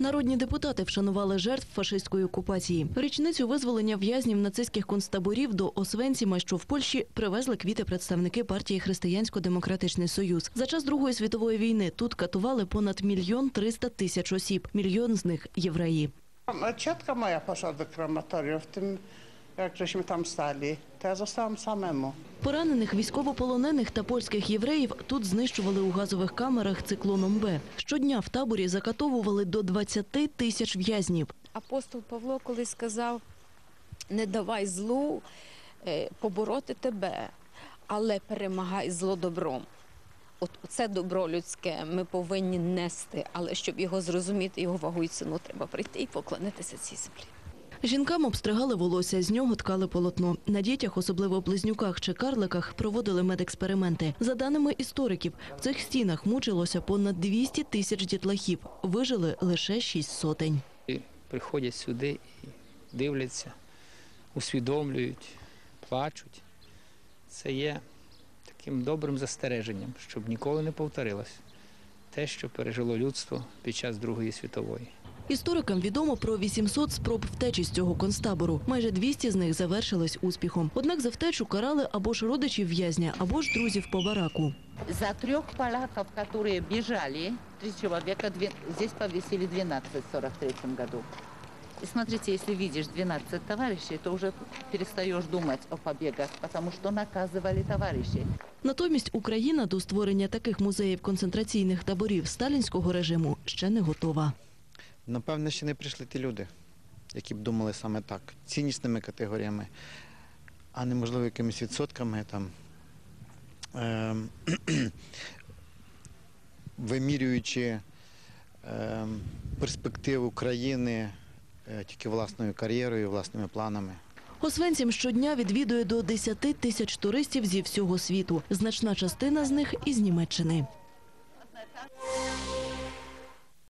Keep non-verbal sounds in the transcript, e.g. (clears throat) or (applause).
Народні депутати вшанували жертв фашистської окупації. Річницю визволення в'язнів нацистських концтаборів до Освенціма, що в Польщі, привезли квіти представники партії Християнсько-демократичний союз. За час Другої світової війни тут катували понад мільйон триста тисяч осіб. Мільйон з них євреї. Ciotka моя poszła до крематорію в tym, jak żeśmy tam stali. To ja zostałam samemu. Поранених військовополонених та польських євреїв тут знищували у газових камерах циклоном Б. Щодня в таборі закатовували до 20 тисяч в'язнів. Апостол Павло колись сказав: не давай злу е, побороти тебе, але перемагай зло добром. От це добро людське ми повинні нести, але щоб його зрозуміти, його вагу і ціну, треба прийти і поклонитися цій землі. Жінкам обстригали волосся, з нього ткали полотно. На дітях, особливо близнюках чи карликах, проводили медексперименти. За даними істориків, в цих стінах мучилося понад 200 тисяч дітлахів. Вижили лише шість сотень. Приходять сюди і дивляться, усвідомлюють, плачуть. Це є таким добрим застереженням, щоб ніколи не повторилось те, що пережило людство під час Другої світової. Історикам відомо про 800 спроб втечі з цього концтабору. Майже 200 з них завершились успіхом. Однак за втечу карали або ж родичів в'язня, або ж друзів по бараку. За трех поляков, которые бежали, три человека, две- здесь повесили 12 в 43 году. И смотрите, если видишь 12 товарищей, то уже перестаешь думать о побегах, потому что наказывали товарищей. Натомість Україна до створення таких музеїв концентраційних таборів сталінського режиму ще не готова. Напевне, ще не прийшли ті люди, які б думали саме так, ціннісними категоріями, а не можливо якимись відсотками там. ем, (clears throat) вимірюючи ем, перспективу країни е, тільки власною кар'єрою, власними планами. Освенцім щодня відвідує до 10 тисяч туристів зі всього світу. Значна частина з них із Німеччини.